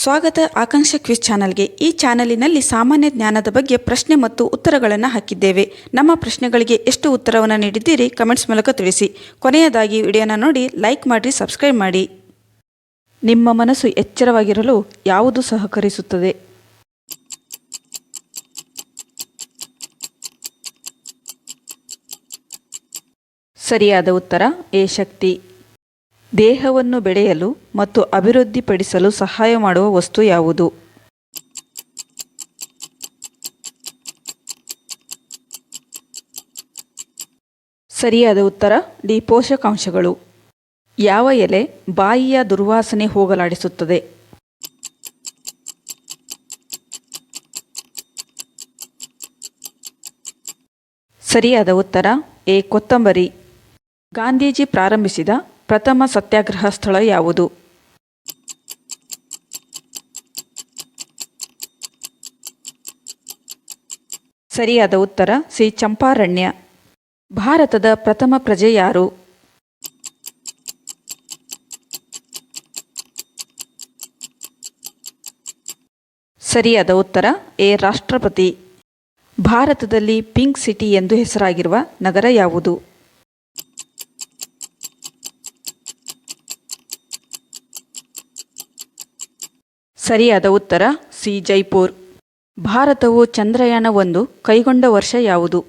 ಸ್ವಾಗತ ಆಕಾಂಕ್ಷ ಕ್ವಿಜ್ ಚಾನಲ್ಗೆ ಈ ಚಾನಲಿನಲ್ಲಿ ಸಾಮಾನ್ಯ ಜ್ಞಾನದ ಬಗ್ಗೆ ಪ್ರಶ್ನೆ ಮತ್ತು ಉತ್ತರಗಳನ್ನು ಹಾಕಿದ್ದೇವೆ. ನಮ್ಮ ಪ್ರಶ್ನೆಗಳಿಗೆ ಎಷ್ಟು ಉತ್ತರವನ್ನು ನೀಡಿದ್ದೀರಿ ಕಮೆಂಟ್ಸ್ ಮೂಲಕ ತಿಳಿಸಿ. ಕೊನೆಯದಾಗಿ ವಿಡಿಯೋನ ನೋಡಿ, ಲೈಕ್ ಮಾಡಿ, ಸಬ್ಸ್ಕ್ರೈಬ್ ಮಾಡಿ. ನಿಮ್ಮ ಮನಸ್ಸು ಎಚ್ಚರವಾಗಿರಲು ಯಾವುದು ಸಹಕರಿಸುತ್ತದೆ? ಸರಿಯಾದ ಉತ್ತರ, ಎ ಶಕ್ತಿ. ದೇಹವನ್ನು ಬೆಳೆಯಲು ಮತ್ತು ಅಭಿವೃದ್ಧಿಪಡಿಸಲು ಸಹಾಯ ಮಾಡುವ ವಸ್ತು ಯಾವುದು? ಸರಿಯಾದ ಉತ್ತರ, ಡಿ, ಪೋಷಕಾಂಶಗಳು. ಯಾವ ಎಲೆ ಬಾಯಿಯ ದುರ್ವಾಸನೆ ಹೋಗಲಾಡಿಸುತ್ತದೆ? ಸರಿಯಾದ ಉತ್ತರ, ಎ, ಕೊತ್ತಂಬರಿ. ಗಾಂಧೀಜಿ ಪ್ರಾರಂಭಿಸಿದ ಪ್ರಥಮ ಸತ್ಯಾಗ್ರಹ ಸ್ಥಳ ಯಾವುದು? ಸರಿಯಾದ ಉತ್ತರ, ಸಿ. ಚಂಪಾರಣ್ಯ. ಭಾರತದ ಪ್ರಥಮ ಪ್ರಜೆ ಯಾರು? ಸರಿಯಾದ ಉತ್ತರ, ಎ. ರಾಷ್ಟ್ರಪತಿ. ಭಾರತದಲ್ಲಿ ಪಿಂಕ್ ಸಿಟಿ ಎಂದು ಹೆಸರಾಗಿರುವ ನಗರ ಯಾವುದು? ಸರಿಯಾದ ಉತ್ತರ ಸಿ ಜೈಪುರ್. ಭಾರತವು ಚಂದ್ರಯಾನ ಒಂದು ಕೈಗೊಂಡ ವರ್ಷ ಯಾವುದು?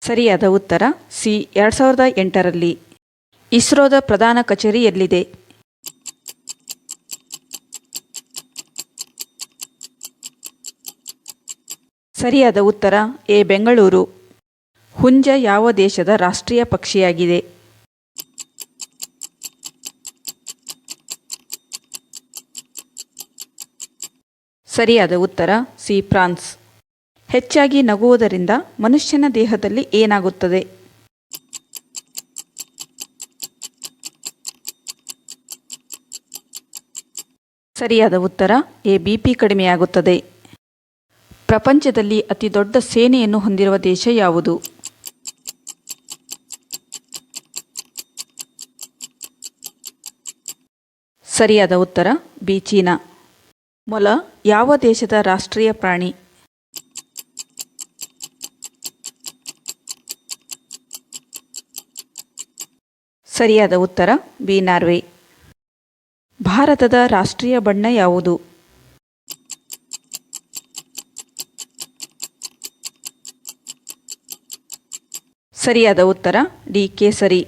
ಸರಿಯಾದ ಉತ್ತರ ಸಿ ಎರಡು ಸಾವಿರದ ಎಂಟರಲ್ಲಿ. ಇಸ್ರೋದ ಪ್ರಧಾನ ಕಚೇರಿ ಎಲ್ಲಿದೆ? ಸರಿಯಾದ ಉತ್ತರ ಎ ಬೆಂಗಳೂರು. ಹುಂಜ ಯಾವ ದೇಶದ ರಾಷ್ಟ್ರೀಯ ಪಕ್ಷಿಯಾಗಿದೆ? ಸರಿಯಾದ ಉತ್ತರ, ಸಿ, ಫ್ರಾನ್ಸ್. ಹೆಚ್ಚಾಗಿ ನಗುವುದರಿಂದ ಮನುಷ್ಯನ ದೇಹದಲ್ಲಿ ಏನಾಗುತ್ತದೆ? ಸರಿಯಾದ ಉತ್ತರ, ಎ, ಬಿ, ಪಿ ಕಡಿಮೆಯಾಗುತ್ತದೆ. ಪ್ರಪಂಚದಲ್ಲಿ ಅತಿ ದೊಡ್ಡ ಸೇನೆಯನ್ನು ಹೊಂದಿರುವ ದೇಶ ಯಾವುದು? ಸರಿಯಾದ ಉತ್ತರ, ಬಿ, ಚೀನಾ. ಮೊಲ, ಯಾವ ದೇಶದ ರಾಷ್ಟ್ರೀಯ ಪ್ರಾಣಿ? ಸರಿಯಾದ ಉತ್ತರ, ಬಿ, ನಾರ್ವೆ. ಭಾರತದ ರಾಷ್ಟ್ರೀಯ ಬಣ್ಣ ಯಾವುದು? ಸರಿಯಾದ ಉತ್ತರ, ಡಿ, ಕೇಸರಿ.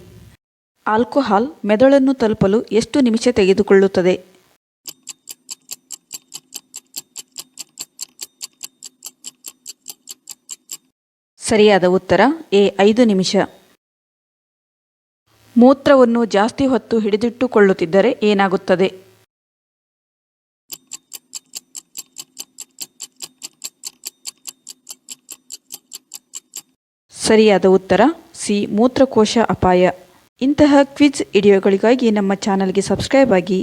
ಆಲ್ಕೋಹಾಲ್ ಮೆದುಳನ್ನು ತಲುಪಲು ಎಷ್ಟು ನಿಮಿಷ ತೆಗೆದುಕೊಳ್ಳುತ್ತದೆ? ಸರಿಯಾದ ಉತ್ತರ, ಎ, ಐದು ನಿಮಿಷ. ಮೂತ್ರವನ್ನು ಜಾಸ್ತಿ ಹೊತ್ತು ಹಿಡಿದಿಟ್ಟುಕೊಳ್ಳುತ್ತಿದ್ದರೆ ಏನಾಗುತ್ತದೆ? ಸರಿಯಾದ ಉತ್ತರ, ಸಿ, ಮೂತ್ರಕೋಶ ಅಪಾಯ. ಇಂತಹ ಕ್ವಿಜ್ ವಿಡಿಯೋಗಳಿಗಾಗಿ ನಮ್ಮ ಚಾನಲ್ಗೆ ಸಬ್ಸ್ಕ್ರೈಬ್ ಆಗಿ